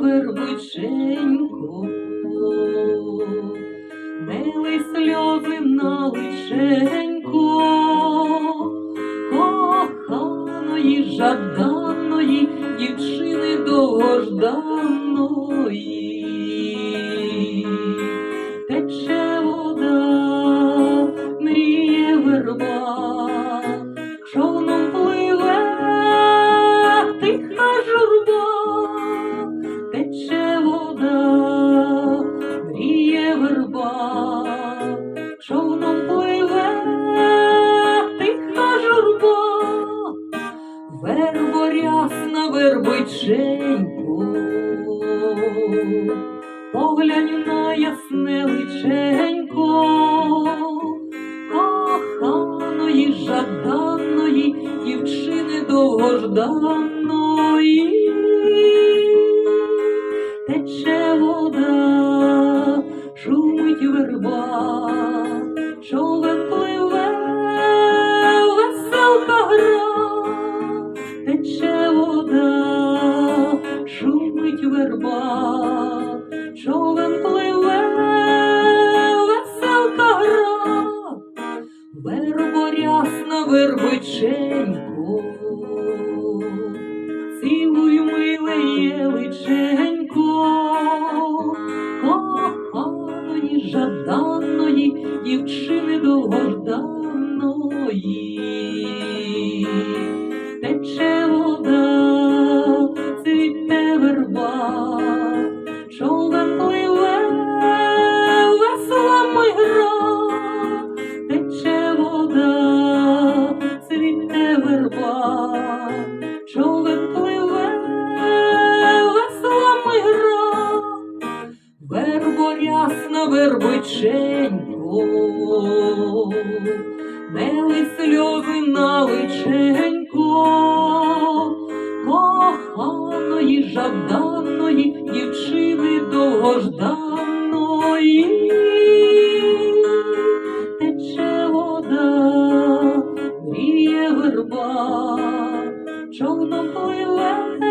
личенько, мили сльози на личенько, коханої, жаданої дівчини довгожданої. Рясна вербиченько, поглянь на ясне личенько, коханої, жаданої дівчини довгожданої. Тече вода, вербиченько, цілуй миле єличенько, коханої, жаданої дівчини довгожданої. Тече вода, цвіте верба, верба, човен пливе, весела ми гра, вербо рясна вербиченько, мели сльози на личенько, коханої жаданої слова, човном пливе.